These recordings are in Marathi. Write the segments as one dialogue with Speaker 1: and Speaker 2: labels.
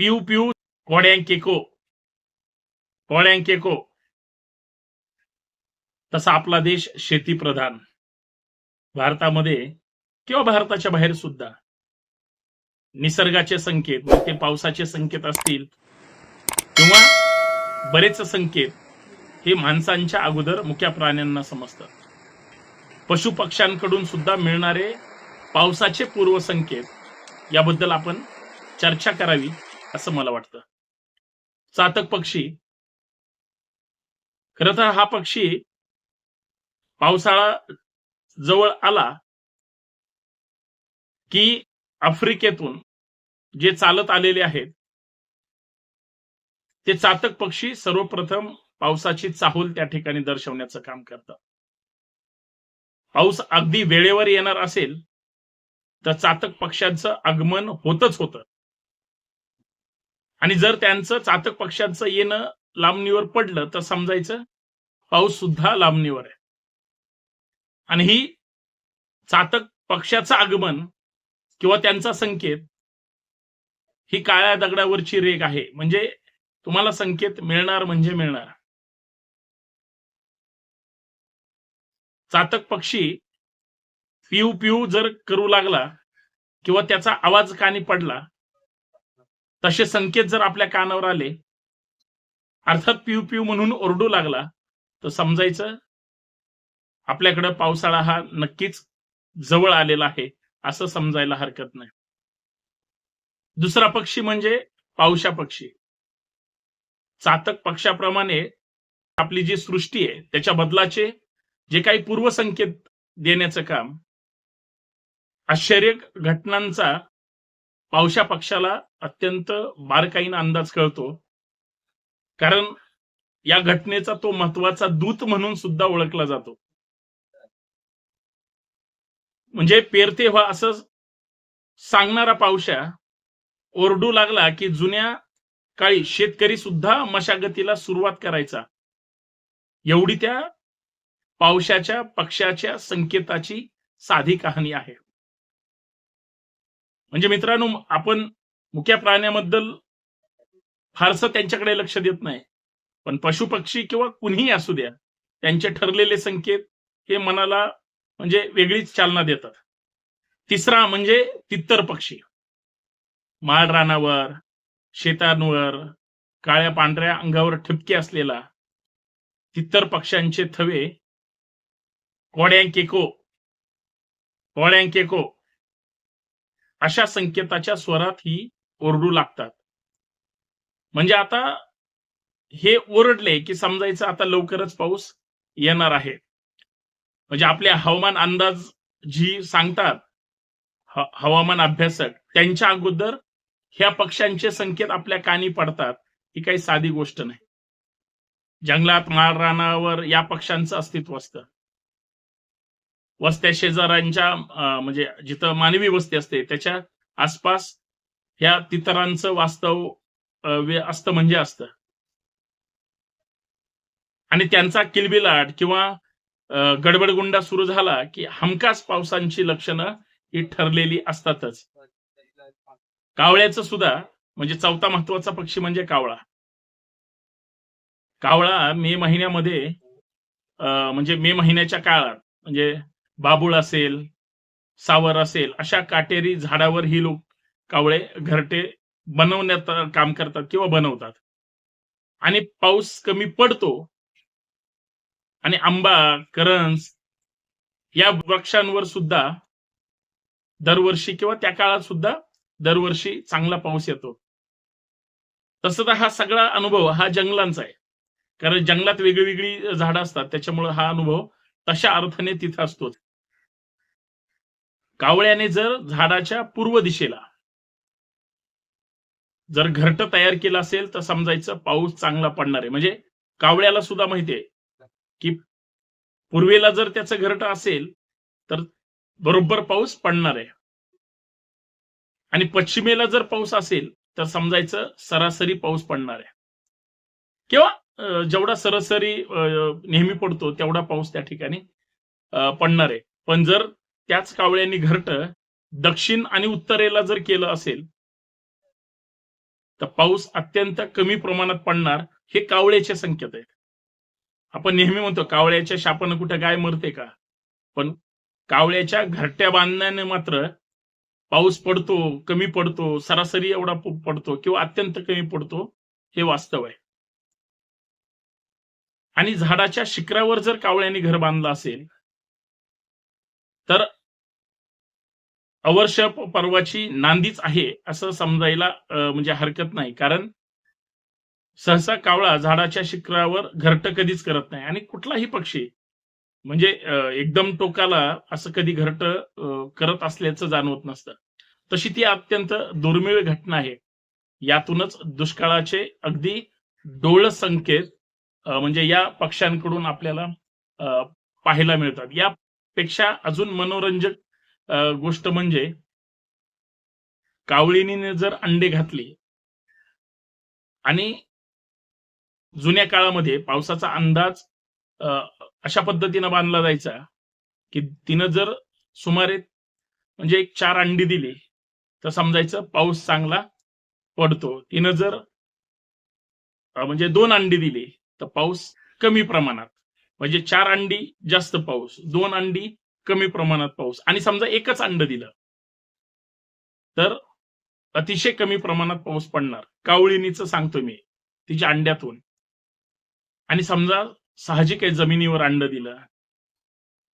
Speaker 1: पिऊ पिऊ कोड्यांकेको कोड्यांकेको तसा आपला देश शेतीप्रधान. भारतामध्ये किंवा भारताच्या बाहेर सुद्धा. निसर्गाचे संकेत मग ते पावसाचे संकेत असतील किंवा बरेच संकेत हे माणसांच्या अगोदर मुख्या प्राण्यांना समजतात. पशु पक्ष्यांकडून सुद्धा मिळणारे पावसाचे पूर्वसंकेत याबद्दल आपण चर्चा करावी. असं मला वाटतं. चातक पक्षी. खर तर हा पक्षी पावसाळा जवळ आला की आफ्रिकेतून जे चालत आलेले आहेत ते चातक पक्षी सर्वप्रथम पावसाची चाहूल त्या ठिकाणी दर्शवण्याचं काम करतात. पाऊस अगदी वेळेवर येणार असेल तर चातक पक्ष्यांचं आगमन होतच होतं. आणि जर त्यांचं चातक पक्ष्यांचं येणं लांबणीवर पडलं तर समजायचं पाऊस सुद्धा लांबणीवर आहे. आणि ही चातक पक्षाचं आगमन किंवा त्यांचा संकेत ही काळ्या दगडावरची रेग आहे. म्हणजे तुम्हाला संकेत मिळणार म्हणजे मिळणार. चातक पक्षी पिऊ पिऊ जर करू लागला किंवा त्याचा आवाज कानी पडला तसे संकेत जर आपल्या कानावर आले अर्थात पिऊ पिऊ म्हणून ओरडू लागला तर समजायचं आपल्याकडं पावसाळा हा नक्कीच जवळ आलेला आहे असं समजायला हरकत नाही. दुसरा पक्षी म्हणजे पावशा पक्षी. चातक पक्षाप्रमाणे आपली जी सृष्टी आहे त्याच्या बदलाचे जे काही पूर्वसंकेत देण्याचं काम आश्चर्य घटनांचा पावशा पक्षाला अत्यंत बारकाईनं अंदाज कळतो. कारण या घटनेचा तो महत्त्वाचा दूत म्हणून सुद्धा ओळखला जातो. म्हणजे पेरते व्हा असं सांगणारा पावशा ओरडू लागला की जुन्या काळी शेतकरी सुद्धा मशागतीला सुरुवात करायचा. एवढी त्या पावसाच्या पक्षाच्या संकेताची साधी कहाणी आहे. म्हणजे मित्रांनो आपण मुक्या प्राण्याबद्दल फारसं त्यांच्याकडे लक्ष देत नाही. पण पशु पक्षी किंवा कुणीही असू द्या त्यांचे ठरलेले संकेत हे मनाला म्हणजे वेगळीच चालना देतात. तिसरा म्हणजे तित्तर पक्षी. माळ रानावर शेतांवर काळ्या पांढऱ्या अंगावर ठिपके असलेला तित्तर पक्ष्यांचे थवे कोड्यांकेको कोड्यांकेको अशा संकेताच्या स्वरात ही ओरडू लागतात. म्हणजे आता हे ओरडले की समजायचं आता लवकरच पाऊस येणार आहे. म्हणजे आपले हवामान अंदाज जी सांगतात हवामान अभ्यासक त्यांच्या अगोदर ह्या पक्ष्यांचे संकेत आपल्या कानी पडतात ही काही साधी गोष्ट नाही. जंगलात माळ रानावर या पक्ष्यांचं अस्तित्व असतं. वस्त्या शेजाऱ्यांच्या म्हणजे जिथं मानवी वस्ती असते त्याच्या आसपास ह्या तितरांचं वास्तव असतं म्हणजे असतं. आणि त्यांचा किलबिलाट किंवा गडबडगुंडा सुरू झाला की हमखास पावसांची लक्षणं ही ठरलेली असतातच. कावळ्याचं सुद्धा म्हणजे चौथा महत्त्वाचा पक्षी म्हणजे कावळा. कावळा मे महिन्यामध्ये म्हणजे मे महिन्याच्या काळात म्हणजे बाबूळ असेल सावर असेल अशा काटेरी झाडावर ही लोक कावळे घरटे बनवण्यात काम करतात किंवा बनवतात. आणि पाऊस कमी पडतो आणि आंबा करंज या वृक्षांवर सुद्धा दरवर्षी किंवा त्या काळात सुद्धा दरवर्षी चांगला पाऊस येतो. तसं तर हा सगळा अनुभव हा जंगलांचा आहे. कारण जंगलात वेगळी वेगळी झाडं असतात त्याच्यामुळे हा अनुभव तशा अर्थाने तिथं असतोच. कावळ्याने जर झाडाच्या पूर्व दिशेला जर घरट तयार केलं असेल तर समजायचं पाऊस चांगला पडणार आहे. म्हणजे कावळ्याला सुद्धा माहितीये की पूर्वेला जर त्याचं घरट असेल तर बरोबर पाऊस पडणार आहे. आणि पश्चिमेला जर पाऊस असेल तर समजायचं सरासरी पाऊस पडणार आहे. किंवा जेवढा सरासरी नेहमी पडतो तेवढा पाऊस त्या ठिकाणी पडणार आहे. पण जर त्याच कावळ्यांनी घरट दक्षिण आणि उत्तरेला जर केलं असेल तर पाऊस अत्यंत कमी प्रमाणात पडणार हे कावळ्याचे संकेत आहेत. आपण नेहमी म्हणतो कावळ्याच्या शापानं कुठं गाय मरते का? पण कावळ्याच्या घरट्या बांधण्याने मात्र पाऊस पडतो कमी पडतो सरासरी एवढा पडतो किंवा अत्यंत कमी पडतो हे वास्तव आहे. आणि झाडाच्या शिखरावर जर कावळ्याने घर बांधलं असेल तर अवर्ष पर्वाची नांदीच आहे असं समजायला म्हणजे हरकत नाही. कारण सहसा कावळा झाडाच्या शिखरावर घरट कधीच करत नाही. आणि कुठलाही पक्षी म्हणजे एकदम टोकाला असं कधी घरट करत असल्याचं जाणवत नसतं. तशी ती अत्यंत दुर्मिळ घटना आहे. यातूनच दुष्काळाचे अगदी डोळ संकेत म्हणजे या पक्ष्यांकडून आपल्याला अं, पाहायला मिळतात. यापेक्षा अजून मनोरंजक गोष्ट म्हणजे कावळीने जर अंडे घातले आणि जुन्या काळामध्ये पावसाचा अंदाज अशा पद्धतीनं बांधला जायचा की तिनं जर सुमारे म्हणजे एक चार अंडी दिली तर समजायचं पाऊस चांगला पडतो. तिनं जर म्हणजे दोन अंडी दिली तर पाऊस कमी प्रमाणात. म्हणजे चार अंडी जास्त पाऊस दोन अंडी कमी प्रमाणात पाऊस. आणि समजा एकच अंड दिलं तर अतिशय कमी प्रमाणात पाऊस पडणार. कावळीनीच सांगतो मी तिच्या अंड्यातून. आणि समजा साहजिक आहे जमिनीवर अंड दिलं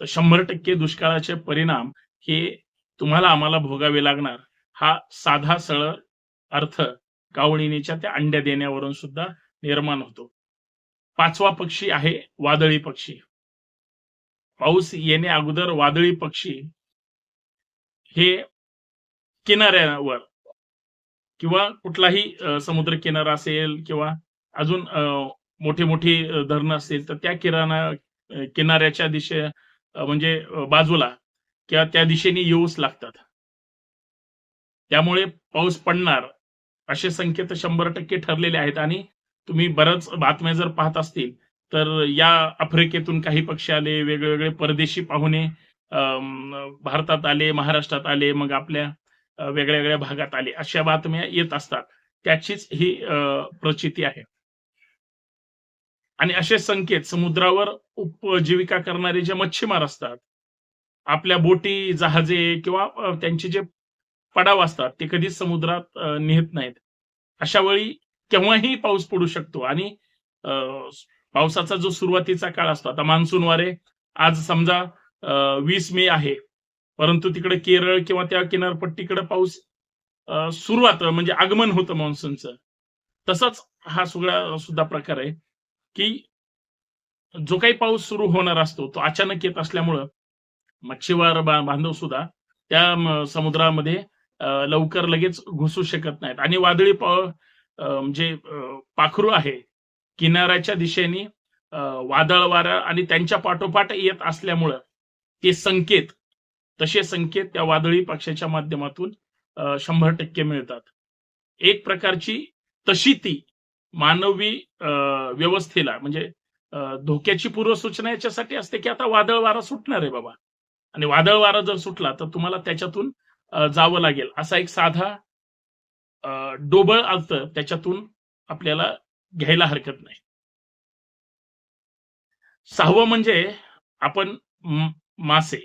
Speaker 1: तर शंभर टक्के दुष्काळाचे परिणाम हे तुम्हाला आम्हाला भोगावे लागणार. हा साधा सरळ अर्थ कावळीनीच्या त्या अंड्या देण्यावरून सुद्धा निर्माण होतो. पाचवा पक्षी आहे वादळी पक्षी. पाऊस येण्या अगोदर वादळी पक्षी हे किनाऱ्यावर किंवा कुठलाही समुद्र किनारा असेल किंवा अजून मोठी मोठी धरणं असतील तर त्या किराणा किनाऱ्याच्या दिशे म्हणजे बाजूला किंवा त्या दिशेने येऊच लागतात. त्यामुळे पाऊस पडणार असे संकेत शंभर टक्के ठरलेले आहेत आणि तुम्ही बऱ्याच बातम्या जर पाहत असतील तर या आफ्रिकेतून काही पक्षी आले वेगवेगळे परदेशी पाहुणे भारतात आले महाराष्ट्रात आले मग आपल्या वेगळ्या वेगळ्या भागात आले अशा बातम्या येत असतात. त्याचीच ही प्रचिती आहे. आणि असे संकेत समुद्रावर उपजीविका करणारे जे मच्छीमार असतात आपल्या बोटी जहाजे किंवा त्यांचे जे पडाव असतात ते कधीच समुद्रात नेहत नेत नाहीत. अशा वेळी केव्हाही पाऊस पडू शकतो आणि पावसाचा जो सुरुवातीचा काळ असतो आता मान्सून वारे आज समजा वीस मे आहे परंतु तिकडे केरळ किंवा त्या किनारपट्टीकडे पाऊस सुरुवात म्हणजे आगमन होतं मान्सूनचं. तसाच हा सगळा सुद्धा प्रकार आहे की जो काही पाऊस सुरू होणार असतो तो अचानक येत असल्यामुळं मच्छीमार बांधव सुद्धा त्या समुद्रामध्ये लवकर लगेच घुसू शकत नाहीत. आणि वादळी पाव म्हणजे पाखरू आहे किनाऱ्याच्या दिशेने वादळ वारा आणि त्यांच्या पाठोपाठ येत असल्यामुळं ते संकेत तसे संकेत त्या वादळी पक्षाच्या माध्यमातून शंभर टक्के मिळतात. एक प्रकारची तशी ती मानवी व्यवस्थेला म्हणजे धोक्याची पूर्वसूचना याच्यासाठी असते की आता वादळ वारा सुटणार आहे बाबा. आणि वादळ वारा जर सुटला तर तुम्हाला त्याच्यातून जावं लागेल. असा एक साधा डोबळ अर्थ त्याच्यातून आपल्याला घ्यायला हरकत नाही. सहावं म्हणजे आपण मासे.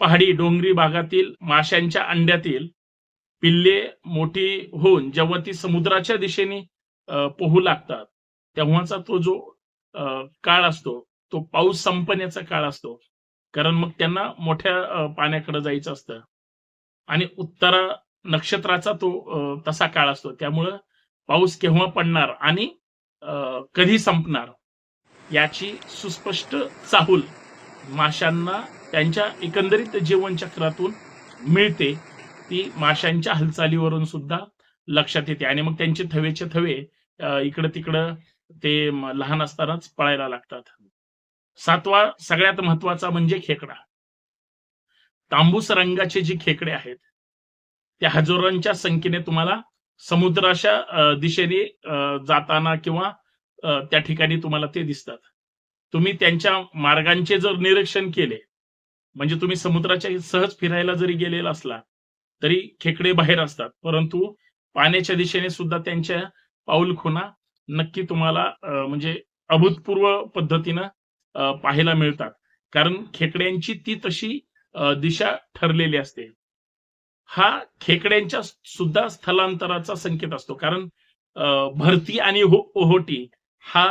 Speaker 1: पहाडी डोंगरी भागातील माशांच्या अंड्यातील पिल्ले मोठी होऊन जेव्हा ती समुद्राच्या दिशेने पोहू लागतात तेव्हाचा तो जो काळ असतो तो पाऊस संपण्याचा काळ असतो. कारण मग त्यांना मोठ्या पाण्याकडे जायचं असतं. आणि उत्तरा नक्षत्राचा तो तसा काळ असतो. त्यामुळं पाऊस केव्हा पडणार आणि कधी संपणार याची सुस्पष्ट चाहूल माशांना त्यांच्या एकंदरीत जीवनचक्रातून मिळते. ती माशांच्या हालचालीवरून सुद्धा लक्षात येते आणि मग त्यांचे थवेचे थवे इकडं तिकडं ते लहान असतानाच पळायला लागतात. सातवा सगळ्यात महत्त्वाचा म्हणजे खेकडा. तांबूस रंगाचे जी खेकडे आहेत त्या हजारांच्या संख्येने तुम्हाला समुद्राच्या दिशेने जाताना किंवा त्या ठिकाणी तुम्हाला ते दिसतात. तुम्ही त्यांच्या मार्गांचे जर निरीक्षण केले म्हणजे तुम्ही समुद्राच्या सहज फिरायला जरी गेलेला असला तरी खेकडे बाहेर असतात. परंतु पाण्याच्या दिशेने सुद्धा त्यांच्या पाऊल खुणा नक्की तुम्हाला म्हणजे अभूतपूर्व पद्धतीनं पाहायला मिळतात. कारण खेकड्यांची ती तशी दिशा ठरलेली असते. हा खेकड्यांच्या सुद्धा स्थलांतराचा संकेत असतो. कारण भरती आणि हो- ओहोटी हा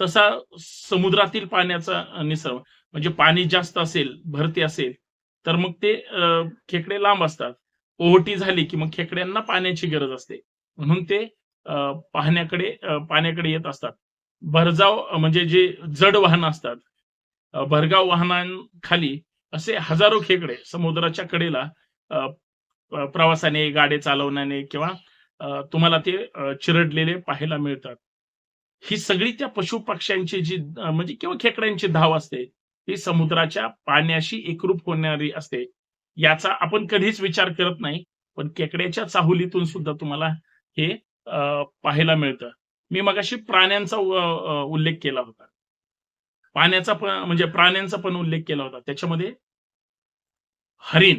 Speaker 1: तसा समुद्रातील पाण्याचा निसर्ग म्हणजे पाणी जास्त असेल भरती असेल तर मग ते अं, खेकडे लांब असतात. ओहोटी झाली की मग खेकड्यांना पाण्याची गरज असते. म्हणून ते पाहण्याकडे पाण्याकडे येत असतात. भरजाव म्हणजे जे जड वाहन असतात भरगाव वाहनांखाली असे हजारो खेकडे समुद्राच्या कडेला अं, प्रवासाने गाडी चालवण्याने किंवा अं, तुम्हाला ते चिरडलेले पाहायला मिळतात. ही सगळी त्या पशु पक्ष्यांची जी म्हणजे किंवा खेकड्यांची धाव असते ती समुद्राच्या पाण्याशी एकरूप होणारी असते. याचा आपण कधीच विचार करत नाही पण खेकड्याच्या चाहुलीतून सुद्धा तुम्हाला हे अं, पाहायला मिळतं. मी मगाशी प्राण्यांचा उल्लेख केला होता. पाण्याचा पण म्हणजे प्राण्यांचा पण उल्लेख केला होता. त्याच्यामध्ये हरिण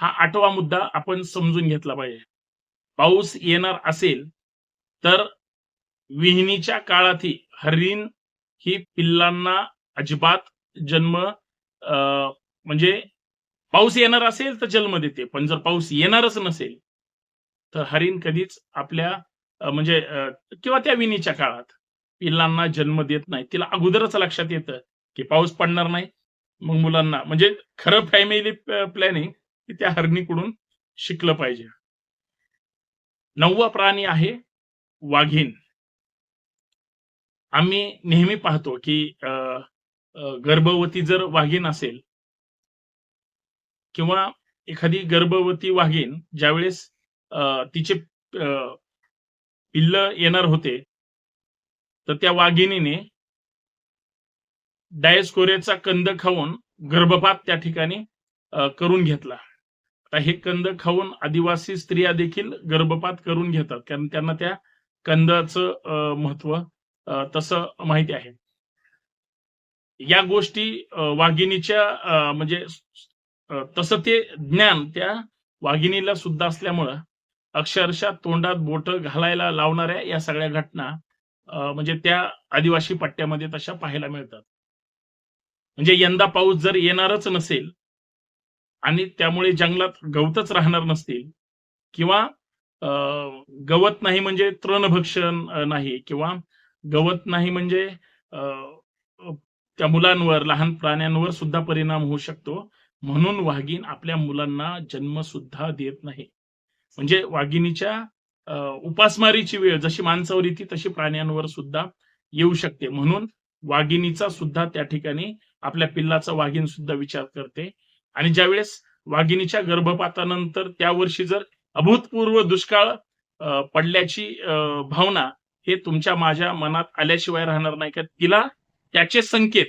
Speaker 1: हा आठवा मुद्दा आपण समजून घेतला पाहिजे. पाऊस येणार असेल तर विहिणीच्या काळातही हरिण ही पिल्लांना अजिबात जन्म अं, म्हणजे पाऊस येणार असेल तर जन्म देते पण जर पाऊस येणारच नसेल तर हरिण कधीच आपल्या म्हणजे किंवा त्या विणीच्या काळात पिल्लांना जन्म देत नाही. तिला अगोदरच लक्षात येतं की पाऊस पडणार नाही. मग मुलांना म्हणजे खरं फॅमिली प्लॅनिंग की त्या हरणीकडून शिकलं पाहिजे. नववा प्राणी आहे वाघीण. आम्ही नेहमी पाहतो की अं, गर्भवती जर वाघीण असेल किंवा एखादी गर्भवती वाघीण ज्यावेळेस अं, तिचे अं, पिल्ल येणार होते तर त्या वाघिणीने डायस्कोरेचा कंद खाऊन गर्भपात त्या ठिकाणी करून घेतला. हे कंद खाऊन आदिवासी स्त्रिया देखील गर्भपात करून घेतात. कारण त्यांना त्या कंदाचं अं, महत्त्व अं, तसं माहिती आहे. या गोष्टी अं, वाघिणीच्या म्हणजे तसं ते ज्ञान त्या वाघिणीला सुद्धा असल्यामुळं अक्षरशः तोंडात बोट घालायला लावणाऱ्या या सगळ्या घटना अं, म्हणजे त्या आदिवासी पट्ट्यामध्ये तशा पाहायला मिळतात. म्हणजे यंदा पाऊस जर येणारच नसेल आणि त्यामुळे जंगलात गवतच राहणार नसतील किंवा अं, गवत नाही म्हणजे तृणभक्षण नाही किंवा गवत नाही म्हणजे त्या मुलांवर लहान प्राण्यांवर सुद्धा परिणाम होऊ शकतो. म्हणून वाघीण आपल्या मुलांना जन्म सुद्धा देत नाही. म्हणजे वाघिणीच्या उपासमारीची वेळ जशी माणसावर येते तशी प्राण्यांवर सुद्धा येऊ शकते. म्हणून वाघिणीचा सुद्धा त्या ठिकाणी आपल्या पिल्लाचा वाघीण सुद्धा विचार करते. आणि ज्यावेळेस वाघिणीच्या गर्भपातानंतर त्या वर्षी जर अभूतपूर्व दुष्काळ पडल्याची अं, भावना हे तुमच्या माझ्या मनात आल्याशिवाय राहणार नाही. का तिला त्याचे संकेत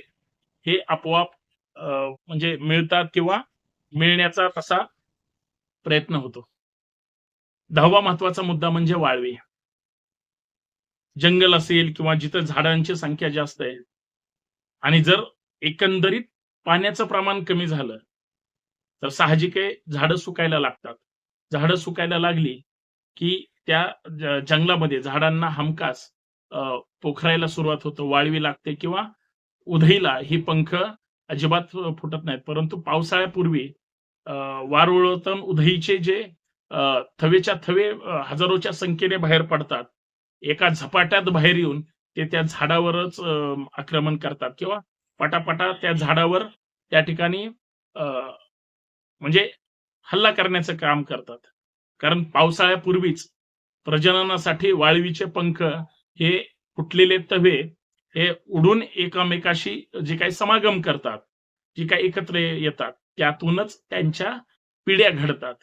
Speaker 1: हे आपोआप अं, म्हणजे मिळतात किंवा मिळण्याचा तसा प्रयत्न होतो. दहावा महत्त्वाचा मुद्दा म्हणजे वाळवी. जंगल असेल किंवा जिथं झाडांची संख्या जास्त आहे आणि जर एकंदरीत पाण्याचं प्रमाण कमी झालं तर साहजिक आहे झाडं सुकायला लागतात. झाडं सुकायला लागली की त्या जंगलामध्ये झाडांना हमखास अं, पोखरायला सुरुवात होतं वाळवी लागते किंवा उधईला ही पंख अजिबात फुटत नाहीत. परंतु पावसाळ्यापूर्वी अं, वारुळतन उधईचे जे थवेच्या थवे हजारोच्या संख्येने बाहेर पडतात एका झपाट्यात बाहेर येऊन ते त्या झाडावरच आक्रमण करतात किंवा पटापटा त्या झाडावर त्या ठिकाणी अं, म्हणजे हल्ला करण्याचं काम करतात. कारण पावसाळ्यापूर्वीच प्रजननासाठी वाळवीचे पंख हे फुटलेले तवे हे उडून एकमेकाशी जे काही समागम करतात जे काही एकत्र येतात त्यातूनच त्यांच्या पिढ्या घडतात.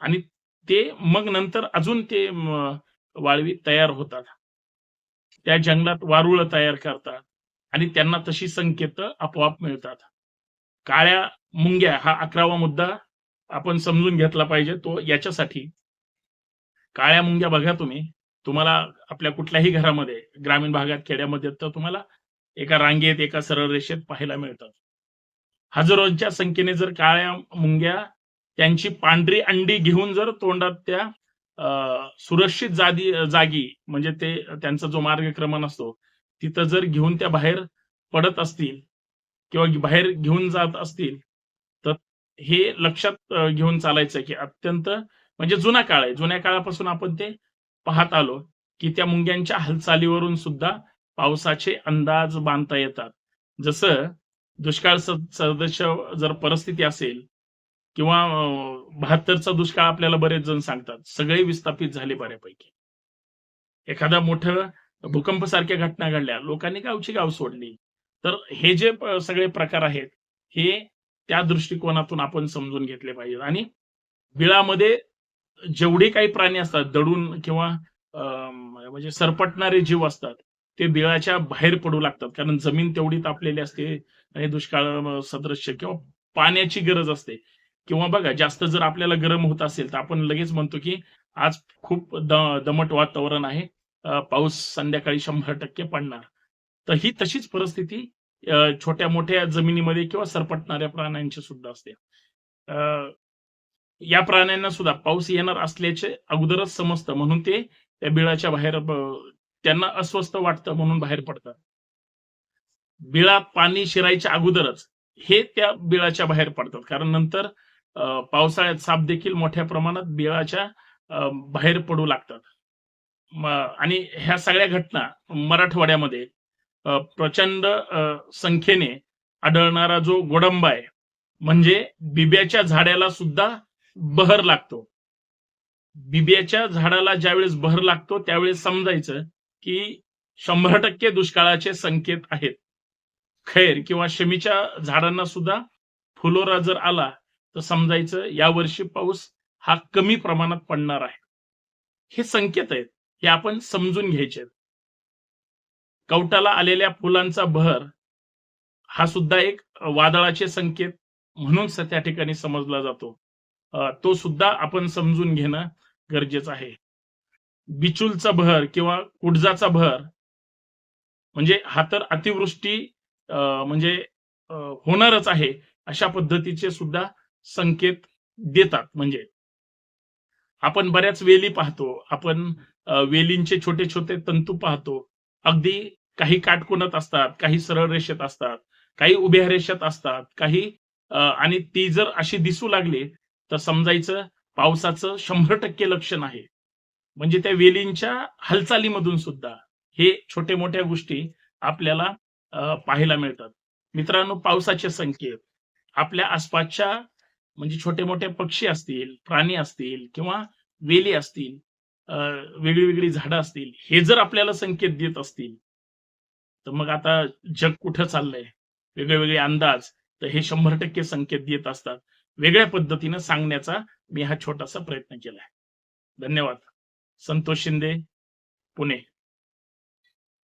Speaker 1: आणि ते मग नंतर अजून ते वाळवी तयार होतात. त्या जंगलात वारुळ तयार करतात आणि त्यांना तशी संकेत आपोआप मिळतात. काळ्या मुंग्या हा अकरावा मुद्दा आपण समजून घेतला पाहिजे. तो याच्यासाठी. काळ्या मुंग्या बघा तुम्ही. तुम्हाला आपल्या कुठल्याही घरामध्ये ग्रामीण भागात खेड्यामध्ये तर तुम्हाला एका रांगेत एका सरळ रेषेत पाहायला मिळतात हजारोंच्या संख्येने जर काळ्या मुंग्या त्यांची पांढरी अंडी घेऊन जर तोंडात त्या सुरक्षित जागी जागी म्हणजे ते त्यांचा जो मार्गक्रमण असतो तिथं जर घेऊन त्या बाहेर पडत असतील किंवा बाहेर घेऊन जात असतील हे लक्षात घेऊन चालायचं की अत्यंत म्हणजे जुना काळ आहे. जुन्या काळापासून आपण ते पाहत आलो की त्या मुंग्यांच्या हालचालीवरून सुद्धा पावसाचे अंदाज बांधता येतात. जसं दुष्काळ सदस्य जर परिस्थिती असेल किंवा बहात्तरचा दुष्काळ आपल्याला बरेच जण सांगतात. सगळे विस्थापित झाले बऱ्यापैकी. एखादा मोठं भूकंप सारख्या घटना घडल्या लोकांनी गावची गाव सोडली. तर हे जे सगळे प्रकार आहेत हे त्या दृष्टिकोनातून आपण समजून घेतले पाहिजेत. आणि बिळामध्ये जेवढे काही प्राणी असतात दडून किंवा अं, म्हणजे सरपटणारे जीव असतात ते बिळाच्या बाहेर पडू लागतात. कारण जमीन तेवढी तापलेली असते आणि दुष्काळ सदृश्य किंवा पाण्याची गरज असते. किंवा बघा जास्त जर आपल्याला गरम होत असेल तर आपण लगेच म्हणतो की आज खूप द- दमट वातावरण आहे. पाऊस संध्याकाळी शंभर टक्के पडणार. तर ही तशीच परिस्थिती छोट्या मोठ्या जमिनीमध्ये किंवा सरपटणाऱ्या प्राण्यांची सुद्धा असते. अं, या प्राण्यांना सुद्धा पाऊस येणार असल्याचे अगोदरच समजतं. म्हणून ते त्या बिळाच्या बाहेर त्यांना अस्वस्थ वाटतं म्हणून बाहेर पडतात. बिळात पाणी शिरायच्या अगोदरच हे त्या बिळाच्या बाहेर पडतात. कारण नंतर अं, पावसाळ्यात साप देखील मोठ्या प्रमाणात बिळाच्या अं, बाहेर पडू लागतात. आणि ह्या सगळ्या घटना मराठवाड्यामध्ये प्रचंड अं, संख्येने आढळणारा जो गोडंबा आहे म्हणजे बिब्याच्या झाडाला सुद्धा बहर लागतो. बिब्याच्या झाडाला ज्यावेळेस बहर लागतो त्यावेळेस समजायचं की शंभर टक्के दुष्काळाचे संकेत आहेत. खैर किंवा शमीच्या झाडांना सुद्धा फुलोरा जर आला तर समजायचं यावर्षी पाऊस हा कमी प्रमाणात पडणार आहे. हे संकेत आहेत हे आपण समजून घ्यायचे आहेत. कवटाला आलेल्या फुलांचा बहर हा सुद्धा एक वादळाचे संकेत म्हणून त्या ठिकाणी समजला जातो. तो सुद्धा आपण समजून घेणं गरजेचं आहे. बिचुलचा बहर किंवा कुडजाचा बहर म्हणजे हा तर अतिवृष्टी म्हणजे होणारच आहे अशा पद्धतीचे सुद्धा संकेत देतात. म्हणजे आपण बऱ्याच वेली पाहतो आपण वेलींचे छोटे छोटे तंतू पाहतो अगदी काही काटकोनात असतात काही सरळ रेषेत असतात काही उभ्या रेषेत असतात काही आणि ती जर अशी दिसू लागली तर समजायचं पावसाचं शंभर टक्के लक्षण आहे. म्हणजे त्या वेलींच्या हालचालीमधून सुद्धा हे छोटे मोठ्या गोष्टी आपल्याला पाहायला मिळतात. मित्रांनो पावसाचे संकेत. आपल्या आसपासच्या म्हणजे छोटे मोठे पक्षी असतील प्राणी असतील किंवा वेली असतील वेगळी वेगळी झाडं असतील हे जर आपल्याला संकेत देत असतील तर मग आता जग कुठं चाललंय? वेगळे वेगळे अंदाज तर हे शंभर टक्के संकेत देत असतात. वेगळ्या पद्धतीनं सांगण्याचा मी हा छोटासा प्रयत्न केलाय. धन्यवाद. संतोष शिंदे पुणे.